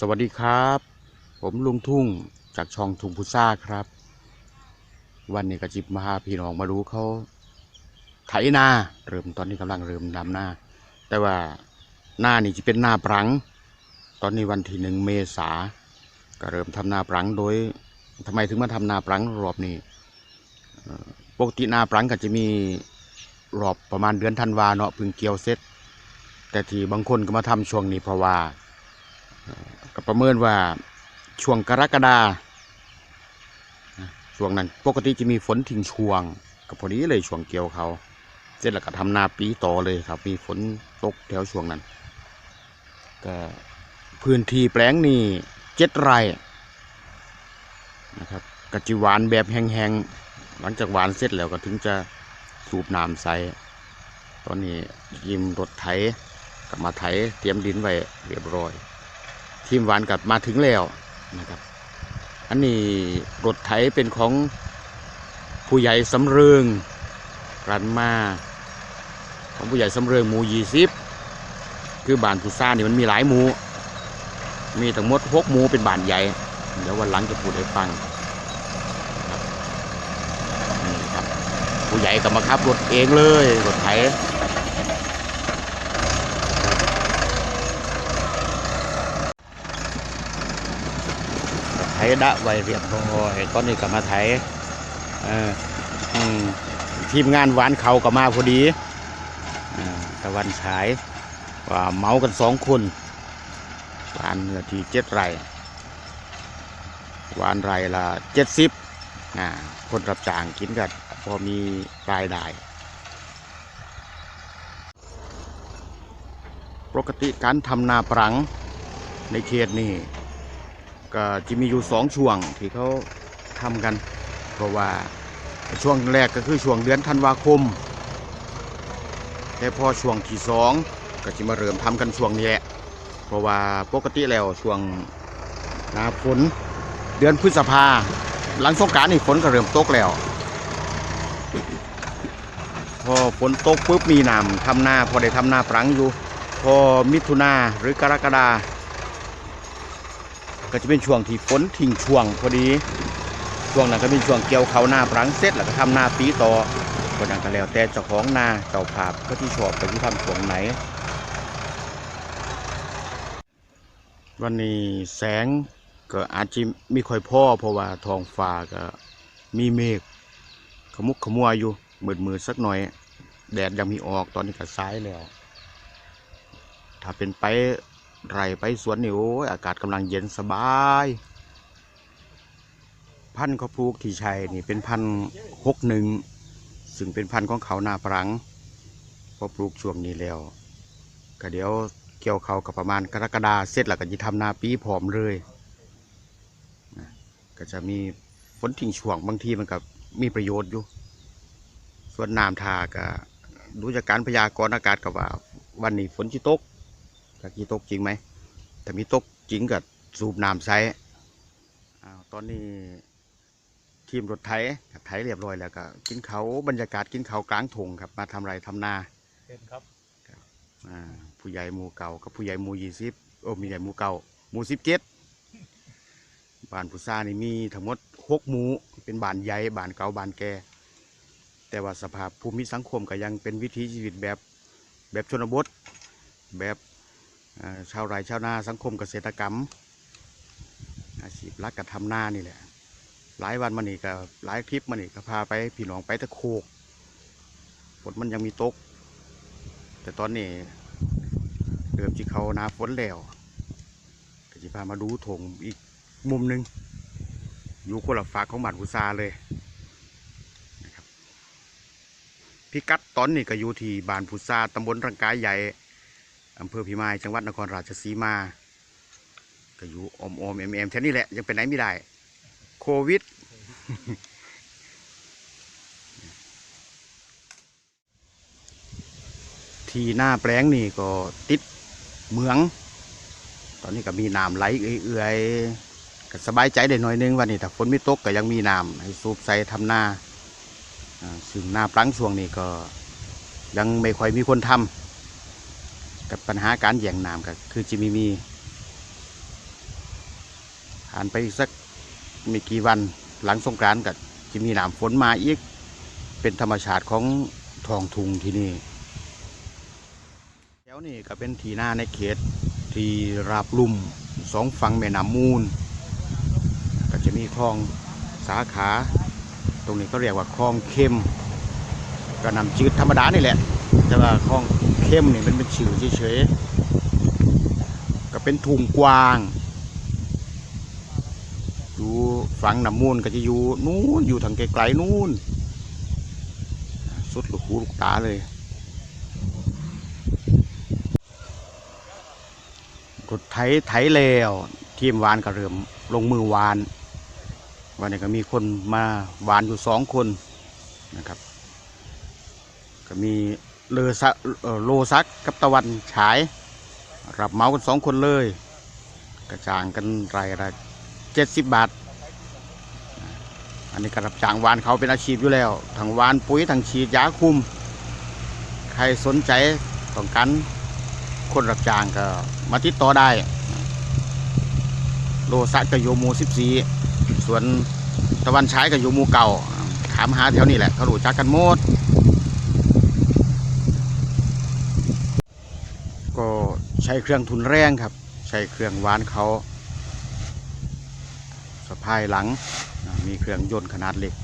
สวัสดีครับ ผมลุงทุ่งจากช่องทุ่งพุซ่าครับ วันนี้กระจิบมาหาพี่น้องมาดูเขาไถนาเริ่มตอนนี้กำลังเริ่มดำหน้า แต่ว่าหน้านี่จะเป็นหน้าปรัง ตอนนี้วันที่หนึ่งเมษาก็เริ่มทำนาปรังโดยทำไมถึงมาทำนาปรังรอบนี้ปกติหน้าปรังก็จะมีรอบประมาณเดือนธันวาเนาะพึ่งเกี่ยวเสร็จแต่ที่บางคนก็มาทำช่วงนี้เพราะว่า ก็ประเมินว่าช่วงกรกฎาช่วงนั้นปกติจะมีฝนทิ้งช่วงก็พอดีเลยช่วงเกี่ยวเขาเสร็จแล้วก็ทำนาปีต่อเลยครับ มีฝนตกแถวช่วงนั้นก็พื้นที่แปลงนี่เจ็ดไร่นะครับกะจิหวานแบบแห้งๆหลังจากหวานเสร็จแล้วก็ถึงจะสูบน้ำใส่ตอนนี้ยิมรถไถกลับมาไถเตรียมดินไว้เรียบร้อย ทีมหวานกลับมาถึงแล้วนะครับ อันนี้รถไถเป็นของผู้ใหญ่สำเริงรันมาของผู้ใหญ่สำเริงหมูยี่สิบคือบ้านผู้ซ่านี่มันมีหลายหมู มีทั้งหมดหกหมูเป็นบ้านใหญ่ เดี๋ยววันหลังจะพูดให้ฟังนี่ครับผู้ใหญ่ก็มาขับรถเองเลยรถไถ ดะไวเรียบร้อยตอนนี้ก็มาไถเออทีมงานหวานเขาก็มาพอดีอตะวันฉายว่าเมากันสองคนหวานเนื้อที่เจ็ดไร่หวานไร่ละเจ็ดสิบคนรับจ้างกินกันพอมีรายได้ปกติการทำนาปรังในเขตนี่ ก็จะมีอยู่สองช่วงที่เขาทำกัน เพราะว่าช่วงแรกก็คือช่วงเดือนธันวาคม แต่พอช่วงที่สองก็จะมาเริ่มทำกันช่วงนี้แหละ เพราะว่าปกติแล้วช่วงหนาฝนเดือนพฤษภาหลังสงการนี่ฝนก็เริ่มตกแล้ว พอฝนตกปุ๊บมีน้ำทำนาพอได้ทำนาปรังอยู่ พอมิถุนาหรือกรกฎา ก็จะเป็นช่วงที่ฝนทิ้งช่วงพอดีช่วงนั้นก็เป็นช่วงเกี่ยวเขาหน้าปรังเสร็จแล้วก็ทำหน้าปีต่อคนนั้นก็แล้วแต่เจ้าของนาเจ้าภาพก็ที่ชอบก็ที่ทำช่วงไหน วันนี้แสงก็อาจจะไม่ค่อยพอเพราะว่าท้องฟ้าก็มีเมฆขมุกขมัวอยู่มืดมืดๆสักหน่อย แดดยังมีออกตอนนี้ก็สายแล้ว ถ้าเป็นไป ไรไปสวนนี่โอ้ยอากาศกำลังเย็นสบาย พันธุ์ข้าวปลูกที่ใช้นี่เป็นพันธุ์หกหนึ่งซึ่งเป็นพันธุ์ของเขานาปรังพอปลูกช่วงนี้แล้วก็เดี๋ยวเกี่ยวเขากับประมาณกรกฎาเสร็จแล้วก็จะทำนาปีพร้อมเลยก็จะมีฝนทิ้งช่วงบางทีมันก็มีประโยชน์อยู่ ส่วนน้ำทาก็ดูจากการพยากรณ์อากาศกับว่า วันนี้ฝนจิตก จากกี่ตกจริงไหมถ้ามีตกจริงก็สูบน้ำใช้อ้าวตอนนี้ทีมรถไถก็ไถเรียบร้อยแล้วก็กินเขาวบรรยากาศกินเขาวกลางทงครับ มาทำไรทำนาเห็นครับอ่าผู้ใหญ่หมู่เก่ากับผู้ใหญ่หมู่ยี่สิบโอ้มีใหญ่หมู่เก่าหมู่สิบเจ็ดบ้านผู้ซ่านี่มีทั้งหมดหกหมู่เป็นบ้านใหญ่บ้านเก่าบ้านแก่แต่ว่าสภาพภูมิสังคมก็ยังเป็นวิถีชีวิตแบบแบบชนบทแบบอ่า ชาวไร่ชาวนาสังคมเกษตรกรรม อาชีพรักกับทำนานี่แหละ หลายวันมานี่ก็หลายคลิปมานี่ก็พาไปพี่น้องไปตะโคกฝนมันยังมีตก แต่ตอนนี้เริ่มที่เขานาฝนแล้วก็จะพามาดูถงอีกมุมหนึ่งอยู่คนละฝากของบ้านกุซาเลยพิกัดตอนนี้ก็อยู่ที่บ้านพุซาตำบลรังกายใหญ่ อำเภอพิมายจังหวัดนครราชสีมาก็อยู่อมอมๆแอมแอมๆแค่นี้แหละ ยังไปไหนไม่ได้ โควิด ที่หน้าแปลงนี่ก็ติดเมือง ตอนนี้ก็มีน้ำไหลเอื่อยๆก็สบายใจได้หน่อยนึงวันนี้ถ้าฝนไม่ตกก็ยังมีน้ำให้สูบใส่ทำนาอ่าซึ่งหน้าปลังช่วงนี้ก็ยังไม่ค่อยมีคนทำ กับปัญหาการแย่งน้ำก็คือจะมีมีผ่านไปอีกสักไม่กี่วันหลังสงกรานต์ก็จะมีนามฝนมาอีก เป็นธรรมชาติของทองทุงที่นี่แถวนี้ก็เป็นทีหน้าในเขตที่ราบลุ่มสองฝั่งแม่น้ำมูล ก็จะมีคลองสาขา ตรงนี้ก็เรียกว่าคลองเข้ม ก็นำจืดธรรมดานี่แหละแต่ว่าคลอง เข้มนี่มันเป็นชื่อเฉยๆก็เป็นทุ่งกว้างอยู่ฝังน้ำมูลก็จะอยู่นู้นอยู่ทางไกลๆนู้นสุดลูกหูลูกตาเลยรถไถไถแล้วทีมวานก็เริ่มลงมือวาน วันนี้ก็มีคนมาวานอยู่สองคนนะครับ ก็มี เลอซักเอ่อโลซักกับตะวันฉาย รับเมากันสองคนเลย กระจางกันรายละเจ็ดสิบบาท อันนี้ก็รับจางวานเขาเป็นอาชีพอยู่แล้วทั้งวานปุ๋ยทั้งฉีดยาคุม ใครสนใจต้องการคนรับจางก็มาติดต่อได้ โลซักก็อยู่หมู่สิบสี่ส่วนตะวันฉายก็อยู่หมู่เก่า ถามหาแถวนี้แหละเขารู้จักกันหมด ก็ ใช้เครื่องทุนแรงครับ ใช้เครื่องวานเขาสะพายหลังมีเครื่องยนต์ขนาดเล็ก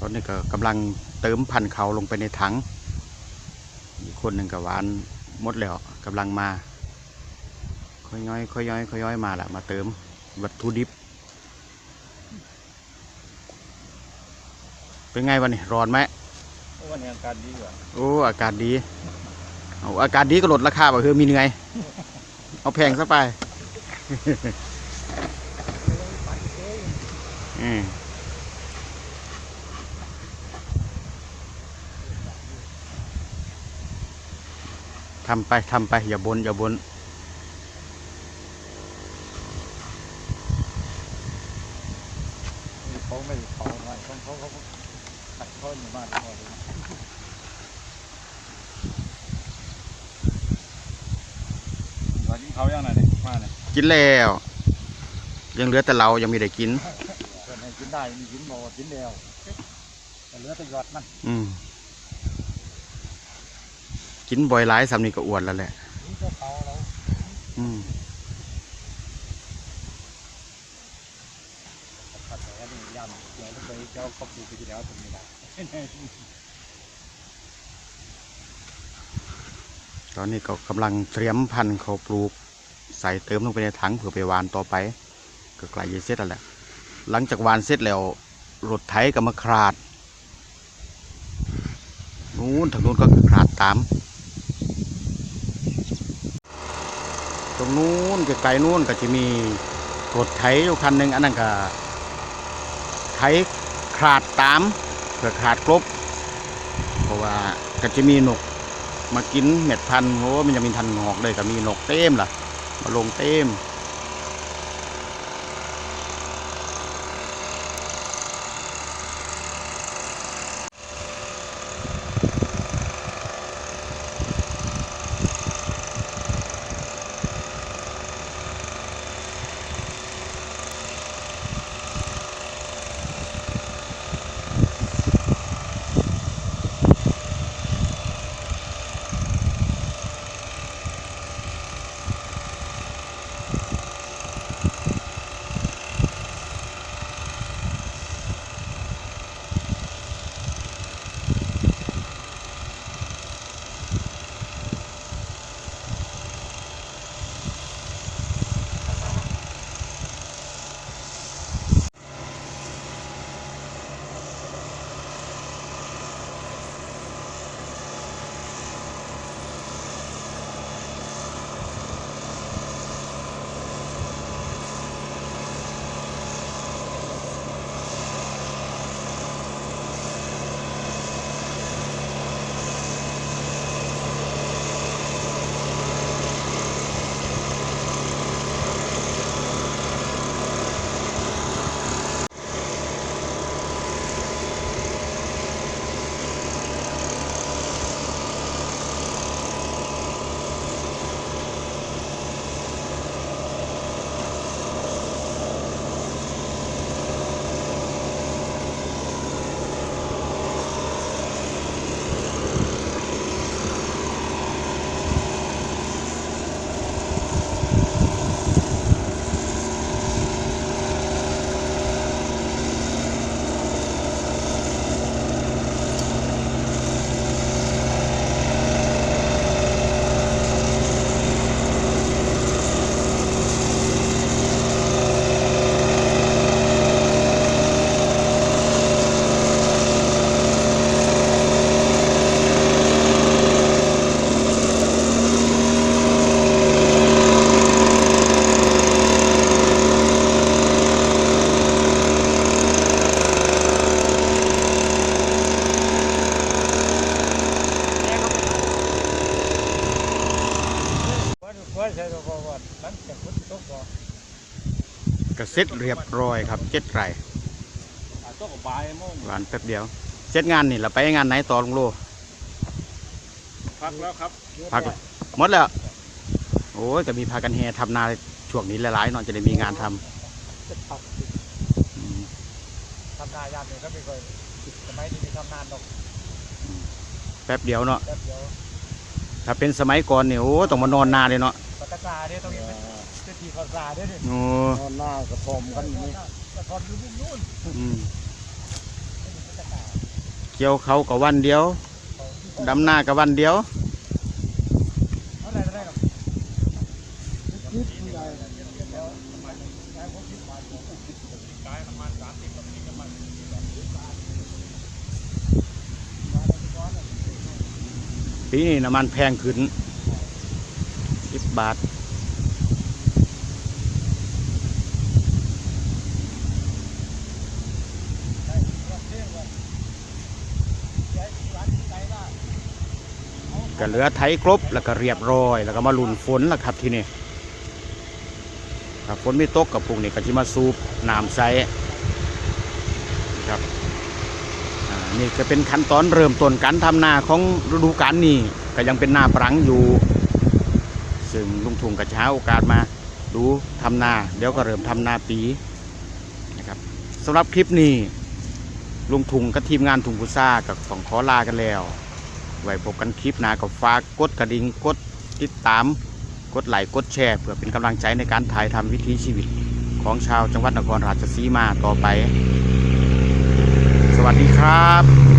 ตอนนี้ก็กำลังเติมพันธ์เขาลงไปในถังอีกคนหนึ่งกับวานหมดแล้วกำลังมาค่อยย้อยค่อยย้อยค่อยย้อยมาแหละมาเติมวัตถุดิบ เป็นไงวันนี้ร้อนไหม วันนี้อาการดีกว่าโอ้อากาศดีเอาอากาศดีก็ลดราคาบ่คือมีเหนื่อยเอาแพงซะไปอืมทำไปทำไป อย่าบนอย่าบนเขาไม่เขาอะไรเขาเขาเขา ขัดเขาอยู่บ้านเขาเลยวันนี้เขายังไงเนี่ยมาเนี่ยกินแล้ว ยังเหลือแต่เรายังไม่ได้กิน เพื่อนให้กินได้มีกินบ่กินแล้วแต่เหลือแต่ยอดมันอืมกินบ่อยหลายสำนีก็อ้วนแล้วแหละ นี่ก็เขาเราอืม ขัดแต่นี่ยำ จ้าครอบครัวไปที่แล้วตรงนี้ได้ตอนนี้ก็กำลังเตรียมพันธุ์เขาปลูก ใส่เติมลงไปในถังเพื่อไปหวานต่อไป ก็ใกล้จะเสร็จแล้วแหละ หลังจากหวานเสร็จแล้วรถไถก็มาคราดนู้นทางนู้นก็คราดตาม ตรงนู้นไกลๆนู้นก็จะมีรถไถอยู่คันหนึ่งอันนั้นก็ไถ ขาดตามเผื่อขาดกลบเพราะว่าก็จะมีนกมากินเม็ดพันธุ์โอ้มันจะมีทันหอกเลยก็มีนกเต็มล่ะ มาลงเต็ม ก็เสร็จเรียบร้อยครับเจ็ดไร่อาจจะก็บ่ายโมงหวานแป๊บเดียวเสร็จงานนี่เราไปงานไหนต่อลุงโลพักแล้วครับพักหมดแล้วโอ้ยก็มีพากันแห่ทำนาช่วงนี้หลายๆเนอนจะได้มีงานทำจะทอืมำทำนายามเนี่ยก็ไม่เคยสมัยนี้มีทำนานดอกแป๊บเดียวเนาะแป๊บเดียวถ้าเป็นสมัยก่อนเนี่ยโอ้ต้องมานอนนาเลยเนาะปากกาซาเนี่ยตรง นี้เป็นเป็นทีภาษาเนี่ยนี่โอ้นอนหน้ากระทอมกันนี่กระทอมอยู่มุมนู้นอืมเกี่ยวเขากับวันเดียวดำนากับวันเดียวเอาได้ได้ครับคิดผู้ใหญ่แล้วทำไมใช้พวกคิดมาผมขายน้ำมันสามสิบกับน้ำมันปีนี้น้ำมันแพงขึ้นสิบบาท ก็เหลือไถกรบแล้วก็เรียบร้อย แล้วก็มาลุนฝนแล้วครับที่นี่ถ้าฝนไม่ตกกับพวกนี้ก็จะมาสูบน้ำใส่ครับนี่จะเป็นขั้นตอนเริ่มต้นการทำนาของฤดูกาลนี้ก็ยังเป็นนาปรังอยู่ ซึ่งลุงทุงก็จะหาโอกาสมาดูทำนาเดี๋ยวก็เริ่มทำนาปีนะครับสำหรับคลิปนี้ลุงทุงกับทีมงานทุงกุซ่ากับต้องขอลากันแล้ว ไว้พบกันคลิปหน้ากับฟ้ากกดกระดิ่งกดติดตาม กดไลค์กดแชร์เพื่อเป็นกำลังใจในการถ่ายทำวิถีชีวิตของชาวจังหวัดนครราชสีมาต่อไป สวัสดีครับ